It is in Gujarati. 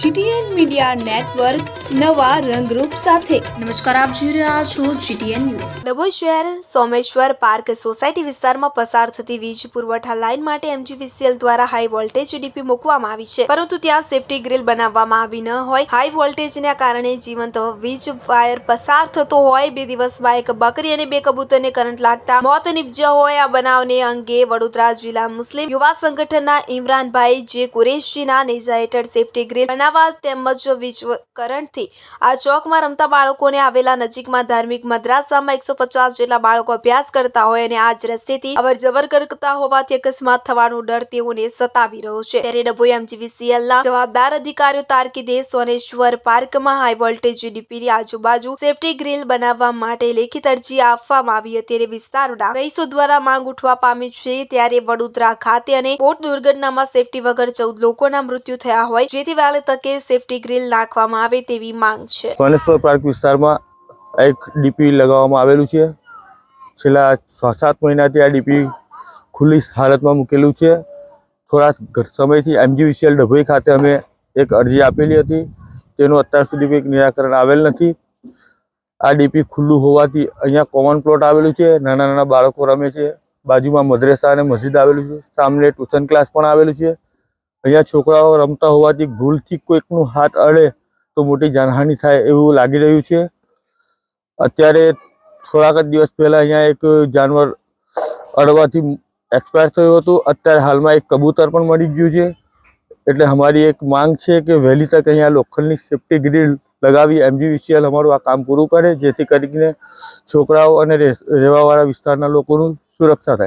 જીટીએન મીડિયા નેટવર્ક નવા રંગરૂપ સાથે. નમસ્કાર આપ જોઈ રહ્યા છો જીટીએન ન્યૂઝ. ડભોઈ શહેર સોમેશ્વર પાર્ક સોસાયટી વિસ્તારમાં પસાર થતી વીજ પુરવઠા લાઇન માટે એમજીવીસીએલ દ્વારા હાઈ વોલ્ટેજ ડીપી મૂકવામાં આવી છે. પરંતુ ત્યાં સેફટી ગ્રીલ બનાવવામાં આવી ન હોય. હાઈ વોલ્ટેજના કારણે જીવંત વીજ વાયર પસાર થતો હોય. બે દિવસમાં એક બકરી અને બે કબૂતરને કરંટ લાગતા મોત નીપજ્યા હોય. આ બનાવને અંગે વડોદરા જિલ્લા મુસ્લિમ યુવા સંગઠનના ઇમરાનભાઈ જે કુરેશીના નેજા હેઠળ સેફટી ગ્રીલ બનાવવા તેમજ વીજ આ ચોકમાં રમતા બાળકોને આવેલા નજીકમાં ધાર્મિક મદ્રાસામાં એકસો પચાસ જેટલા બાળકો અભ્યાસ કરતા હોય અને આ જ રસ્તેથી અવર જવર કરતા હોવાથી અકસ્માત થવાનો ડર તેઓને સતાવી રહ્યો છે. ત્યારે ડભોઈ એમજીવીસીએલના જવાબદાર અધિકારીઓ તારકીદે સોનેશ્વર પાર્કમાં હાઈ વોલ્ટેજ ડીપીની આજુબાજુ સેફટી ગ્રીલ બનાવવા માટે લેખિત અરજી આપવામાં આવી હતી ત્યારે વિસ્તારોના રહીશો દ્વારા માંગ ઉઠવા પામી છે. ત્યારે વડોદરા ખાતે અને બોટ દુર્ઘટનામાં સેફટી વગર ચૌદ લોકોના મૃત્યુ થયા હોય, જેથી વહેલી તકે સેફટી ગ્રીલ નાખવામાં આવે તેવી માંગ છે. સોનેશ્વર પાર્ક વિસ્તારમાં એક ડીપી લગાવવામાં આવેલું છે. છેલ્લા છ સાત મહિનાથી આ ડીપી ખુલ્લી હાલતમાં મૂકેલું છે. થોડા સમયથી એમજીવીસીએલ ડભોઈ ખાતે અમે એક અરજી આપેલી હતી. તેનું અત્યાર સુધી કંઈક નિરાકરણ આવેલ નથી. આ ડીપી ખુલ્લું હોવાથી અહીંયા કોમન પ્લોટ આવેલું છે. નાના નાના બાળકો રમે છે. બાજુમાં મદ્રેસા અને મસ્જિદ આવેલું છે. સામે ટ્યુશન ક્લાસ પણ આવેલું છે. અહીંયા છોકરાઓ રમતા હોવાથી ભૂલથી કોઈકનું હાથ અડે તો મોટી જાનહાનિ થાય એવું લાગી રહ્યું છે. અત્યારે થોડાક જ દિવસ પહેલા અહીંયા એક જાનવર અડવાથી એક્સપાયર થયું હતું. અત્યારે હાલમાં એક કબૂતર પણ મળી ગયું છે. એટલે અમારી એક માંગ છે કે વહેલી તક અહીંયા લોખંડની સેફ્ટી ગ્રીલ લગાવી એમજીવીસીએલ અમારું આ કામ પૂરું કરે, જેથી કરીને છોકરાઓ અને રહેવાવાળા વિસ્તારના લોકોનું સુરક્ષા થાય.